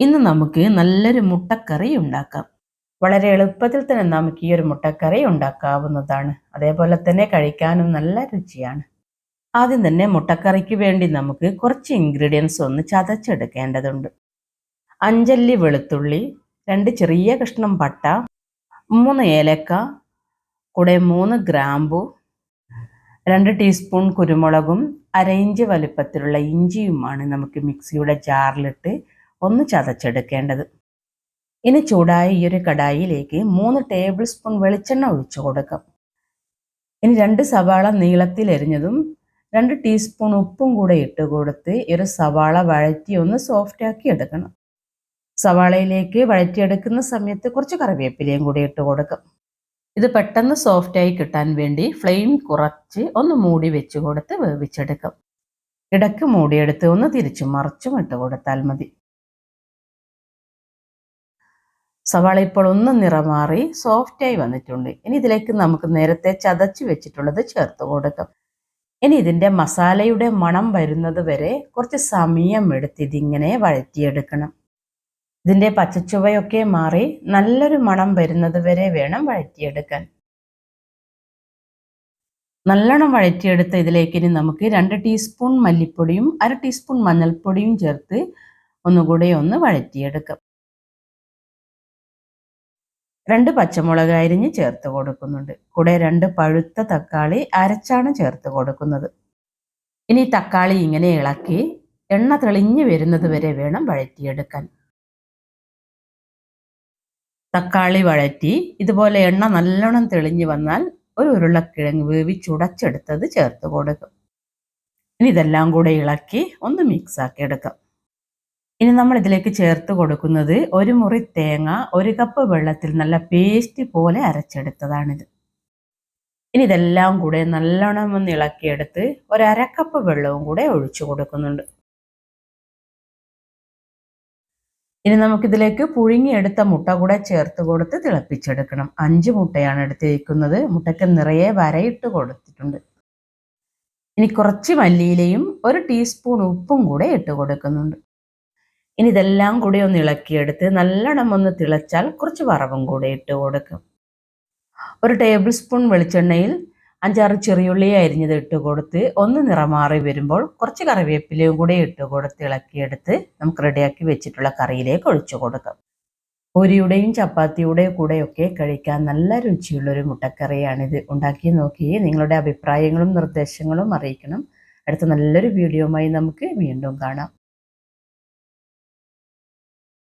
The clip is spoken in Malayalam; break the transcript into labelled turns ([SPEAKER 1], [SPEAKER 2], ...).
[SPEAKER 1] ഇന്ന് നമുക്ക് നല്ലൊരു മുട്ടക്കറി ഉണ്ടാക്കാം. വളരെ എളുപ്പത്തിൽ തന്നെ നമുക്ക് ഈ ഒരു മുട്ടക്കറി ഉണ്ടാക്കാവുന്നതാണ്. അതേപോലെ തന്നെ കഴിക്കാനും നല്ല രുചിയാണ്. ആദ്യം തന്നെ മുട്ടക്കറിക്ക് വേണ്ടി നമുക്ക് കുറച്ച് ഇൻഗ്രീഡിയൻസ് ഒന്ന് ചതച്ചെടുക്കേണ്ടതുണ്ട്. അഞ്ചല്ലി വെളുത്തുള്ളി രണ്ട് ചെറിയ കഷ്ണം പട്ട മൂന്ന് ഏലക്ക കൂടെ മൂന്ന് ഗ്രാമ്പു രണ്ട് ടീസ്പൂൺ കുരുമുളകും അര ഇഞ്ച് വലുപ്പത്തിലുള്ള ഇഞ്ചിയുമാണ് നമുക്ക് മിക്സിയുടെ ജാറിലിട്ട് ഒന്ന് ചതച്ചെടുക്കേണ്ടത്. ഇനി ചൂടായ ഈ ഒരു കടായിലേക്ക് മൂന്ന് ടേബിൾ സ്പൂൺ വെളിച്ചെണ്ണ ഒഴിച്ചു കൊടുക്കാം. ഇനി രണ്ട് സവാള നീളത്തിൽ എരിഞ്ഞതും രണ്ട് ടീസ്പൂൺ ഉപ്പും കൂടെ ഇട്ട് കൊടുത്ത് ഈ ഒരു സവാള വഴറ്റി ഒന്ന് സോഫ്റ്റ് ആക്കി എടുക്കണം. സവാളയിലേക്ക് വഴറ്റിയെടുക്കുന്ന സമയത്ത് കുറച്ച് കറിവേപ്പിലയും കൂടി ഇട്ട് കൊടുക്കാം. ഇത് പെട്ടെന്ന് സോഫ്റ്റായി കിട്ടാൻ വേണ്ടി ഫ്ലെയിം കുറച്ച് ഒന്ന് മൂടി വെച്ച് കൊടുത്ത് വേവിച്ചെടുക്കാം. ഇടയ്ക്ക് മൂടിയെടുത്ത് ഒന്ന് തിരിച്ചും മറിച്ചും ഇട്ട് കൊടുത്താൽ മതി. സവാള ഇപ്പോൾ ഒന്ന് നിറമാറി സോഫ്റ്റായി വന്നിട്ടുണ്ട്. ഇനി ഇതിലേക്ക് നമുക്ക് നേരത്തെ ചതച്ച് വെച്ചിട്ടുള്ളത് ചേർത്ത് കൊടുക്കാം. ഇനി ഇതിന്റെ മസാലയുടെ മണം വരുന്നത് വരെ കുറച്ച് സമയം എടുത്ത് ഇതിങ്ങനെ വഴറ്റിയെടുക്കണം. ഇതിന്റെ പച്ചച്ചുവയൊക്കെ മാറി നല്ലൊരു മണം വരുന്നത് വരെ വേണം വഴറ്റിയെടുക്കാൻ. നല്ലോണം വഴറ്റിയെടുത്ത ഇതിലേക്ക് ഇനി നമുക്ക് രണ്ട് ടീസ്പൂൺ മല്ലിപ്പൊടിയും അര ടീസ്പൂൺ മഞ്ഞൾപ്പൊടിയും ചേർത്ത് ഒന്നുകൂടെ ഒന്ന് വഴറ്റിയെടുക്കാം. രണ്ട് പച്ചമുളക് അരിഞ്ഞ് ചേർത്ത് കൊടുക്കുന്നുണ്ട്. കൂടെ രണ്ട് പഴുത്ത തക്കാളി അരച്ചാണ് ചേർത്ത് കൊടുക്കുന്നത്. ഇനി തക്കാളി ഇങ്ങനെ ഇളക്കി എണ്ണ തെളിഞ്ഞു വരുന്നത് വരെ വേണം വഴറ്റിയെടുക്കാൻ. തക്കാളി വഴറ്റി ഇതുപോലെ എണ്ണ നല്ലോണം തെളിഞ്ഞു വന്നാൽ ഒരു ഉരുളക്കിഴങ്ങ് വേവിച്ചുടച്ചെടുത്തത് ചേർത്ത് കൊടുക്കും. ഇനി ഇതെല്ലാം കൂടെ ഇളക്കി ഒന്ന് മിക്സ് ആക്കി എടുക്കാം. ഇനി നമ്മൾ ഇതിലേക്ക് ചേർത്ത് കൊടുക്കുന്നത് ഒരു മുറി തേങ്ങ ഒരു കപ്പ് വെള്ളത്തിൽ നല്ല പേസ്റ്റ് പോലെ അരച്ചെടുത്തതാണിത്. ഇനി ഇതെല്ലാം കൂടെ നല്ലോണം ഒന്ന് ഇളക്കിയെടുത്ത് ഒരു വെള്ളവും കൂടെ ഒഴിച്ചു കൊടുക്കുന്നുണ്ട്. ഇനി നമുക്കിതിലേക്ക് പുഴുങ്ങിയെടുത്ത മുട്ട കൂടെ ചേർത്ത് കൊടുത്ത് തിളപ്പിച്ചെടുക്കണം. അഞ്ച് മുട്ടയാണ് എടുത്തിരിക്കുന്നത് മുട്ടയ്ക്ക് നിറയെ വരയിട്ട് കൊടുത്തിട്ടുണ്ട്. ഇനി കുറച്ച് മല്ലിയിലയും ഒരു ടീസ്പൂൺ ഉപ്പും കൂടെ ഇട്ട് കൊടുക്കുന്നുണ്ട്. ഇനി ഇതെല്ലാം കൂടി ഒന്ന് ഇളക്കിയെടുത്ത് നല്ലോണം ഒന്ന് തിളച്ചാൽ കുറച്ച് വറവും കൂടെ ഇട്ട് കൊടുക്കും. ഒരു ടേബിൾ സ്പൂൺ വെളിച്ചെണ്ണയിൽ അഞ്ചാറ് ചെറിയുള്ളി അരിഞ്ഞത് ഇട്ട് കൊടുത്ത് ഒന്ന് നിറമാറി വരുമ്പോൾ കുറച്ച് കറിവേപ്പിലയും കൂടി ഇട്ട് കൊടുത്ത് ഇളക്കിയെടുത്ത് നമുക്ക് റെഡിയാക്കി വെച്ചിട്ടുള്ള കറിയിലേക്ക് ഒഴിച്ചു കൊടുക്കാം. പൊരിയുടെയും ചപ്പാത്തിയുടെയും കൂടെയൊക്കെ കഴിക്കാൻ നല്ല രുചിയുള്ളൊരു മുട്ടക്കറിയാണിത്. ഉണ്ടാക്കി നോക്കി നിങ്ങളുടെ അഭിപ്രായങ്ങളും നിർദ്ദേശങ്ങളും അറിയിക്കണം. അടുത്ത നല്ലൊരു വീഡിയോയുമായി നമുക്ക് വീണ്ടും കാണാം.